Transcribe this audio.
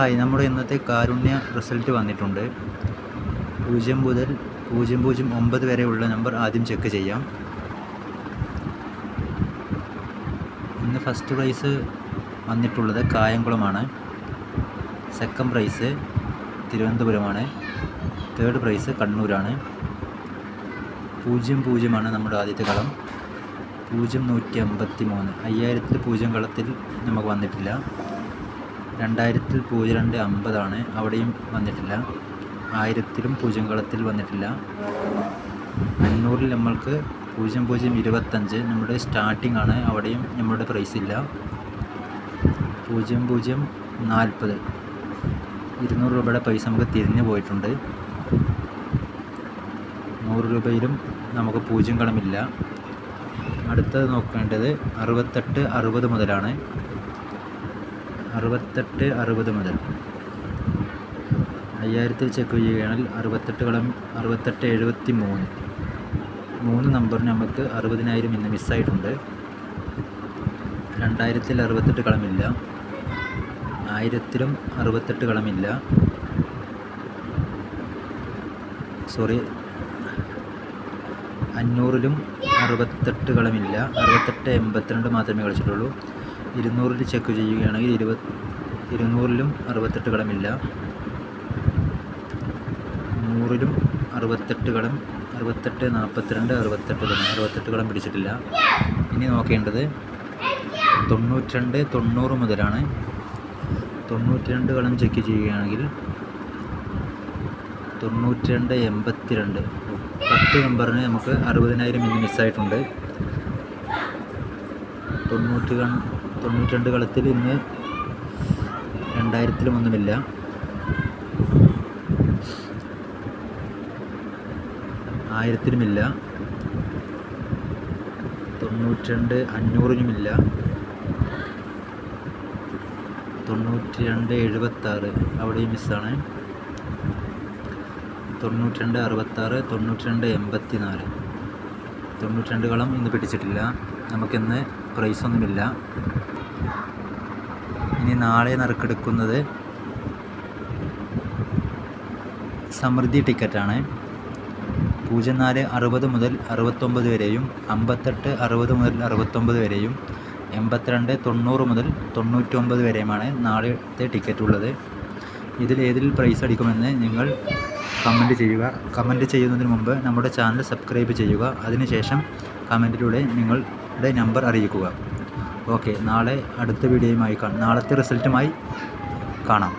Hi നമ്മുടെ ഇന്നത്തെ കാരുണ്യ result വന്നിട്ടുണ്ട്. പൂജ്യം മുതൽ പൂജ്യം പൂജ്യം ഒമ്പത് വരെയുള്ള നമ്പർ ആദ്യം ചെക്ക് ചെയ്യാം. ഇന്ന് ഫസ്റ്റ് പ്രൈസ് വന്നിട്ടുള്ളത് കായംകുളമാണ്. സെക്കൻഡ് പ്രൈസ് തിരുവനന്തപുരമാണ്. തേർഡ് പ്രൈസ് കണ്ണൂരാണ്. പൂജ്യം പൂജ്യമാണ് നമ്മുടെ ആദ്യത്തെ കളം. പൂജ്യം നൂറ്റി അമ്പത്തി മൂന്ന് അയ്യായിരത്തിൽ പൂജ്യം കളത്തിൽ നമുക്ക് വന്നിട്ടില്ല. രണ്ടായിരത്തിൽ പൂജ്യം രണ്ട് അമ്പതാണ്. അവിടെയും വന്നിട്ടില്ല. ആയിരത്തിലും പൂജ്യം കളത്തിൽ വന്നിട്ടില്ല. അഞ്ഞൂറിൽ നമ്മൾക്ക് പൂജ്യം പൂജ്യം ഇരുപത്തഞ്ച്. നമ്മുടെ സ്റ്റാർട്ടിംഗ് ആണ്. അവിടെയും നമ്മുടെ പ്രൈസ് ഇല്ല. പൂജ്യം പൂജ്യം നാൽപ്പത്. ഇരുന്നൂറ് രൂപയുടെ പൈസ നമുക്ക് തിരിഞ്ഞു പോയിട്ടുണ്ട്. നൂറ് രൂപയിലും നമുക്ക് പൂജ്യം കളമില്ല അടുത്തത് നോക്കേണ്ടത് അറുപത്തെട്ട് അറുപത് മുതലാണ്. അറുപത്തെട്ട് അറുപത് മുതൽ. അയ്യായിരത്തിൽ ചെക്ക് ചെയ്യുകയാണെങ്കിൽ അറുപത്തെട്ട് കളം അറുപത്തെട്ട് എഴുപത്തി മൂന്ന് മൂന്ന് നമ്പറിന് നമുക്ക് അറുപതിനായിരം ഇന്ന് മിസ്സായിട്ടുണ്ട് രണ്ടായിരത്തിൽ അറുപത്തെട്ട് കളമില്ല. ആയിരത്തിലും അറുപത്തെട്ട് കളമില്ല. സോറി അഞ്ഞൂറിലും അറുപത്തെട്ട് കളമില്ല. അറുപത്തെട്ട് എൺപത്തിരണ്ട് മാത്രമേ കളിച്ചിട്ടുള്ളൂ. ഇരുന്നൂറിൽ ചെക്ക് ചെയ്യുകയാണെങ്കിൽ ഇരുപത് ഇരുന്നൂറിലും അറുപത്തെട്ട് കടമില്ല. നൂറിലും അറുപത്തെട്ട് കടം അറുപത്തെട്ട് നാൽപ്പത്തിരണ്ട് അറുപത്തെട്ട് കളം അറുപത്തെട്ട് കടം പിടിച്ചിട്ടില്ല. ഇനി നോക്കേണ്ടത് തൊണ്ണൂറ്റിരണ്ട് തൊണ്ണൂറ് മുതലാണ്. തൊണ്ണൂറ്റിരണ്ട് കടം ചെക്ക് ചെയ്യുകയാണെങ്കിൽ തൊണ്ണൂറ്റിരണ്ട് എൺപത്തിരണ്ട്. പത്ത് നമ്പറിന് നമുക്ക് അറുപതിനായിരം ഇന്ന് മിസ്സായിട്ടുണ്ട് തൊണ്ണൂറ്റി തൊണ്ണൂറ്റിരണ്ട് കളത്തിൽ ഇന്ന് രണ്ടായിരത്തിലും ഒന്നുമില്ല. ആയിരത്തിലുമില്ല. തൊണ്ണൂറ്റിരണ്ട് അഞ്ഞൂറിനുമില്ല. തൊണ്ണൂറ്റി രണ്ട് എഴുപത്താറ് അവിടെയും മിസ്സാണ്. തൊണ്ണൂറ്റി രണ്ട് അറുപത്താറ് തൊണ്ണൂറ്റി രണ്ട് എൺപത്തി നാല് തൊണ്ണൂറ്റി രണ്ട് കളം ഇന്ന് പിടിച്ചിട്ടില്ല. നമുക്കിന്ന് പ്രൈസൊന്നുമില്ല. ഇനി നാളെ നറുക്കെടുക്കുന്നത് സമൃദ്ധി ടിക്കറ്റാണ്. പൂജ്യം നാല് അറുപത് മുതൽ അറുപത്തൊമ്പത് വരെയും അമ്പത്തെട്ട് അറുപത് മുതൽ അറുപത്തൊമ്പത് വരെയും എൺപത്തിരണ്ട് തൊണ്ണൂറ് മുതൽ തൊണ്ണൂറ്റൊമ്പത് വരെയുമാണ് നാളത്തെ ടിക്കറ്റ് ഉള്ളത് ഇതിൽ ഏതിൽ പ്രൈസ് അടിക്കുമെന്ന് നിങ്ങൾ കമന്റ് ചെയ്യുക. കമന്റ് ചെയ്യുന്നതിന് മുമ്പ് നമ്മുടെ ചാനൽ സബ്സ്ക്രൈബ് ചെയ്യുക. അതിനുശേഷം കമന്റിലൂടെ നിങ്ങളുടെ നമ്പർ അറിയിക്കുക. ഓക്കെ നാളെ അടുത്ത വീഡിയോയുമായി നാളത്തെ റിസൾട്ടുമായി കാണാം.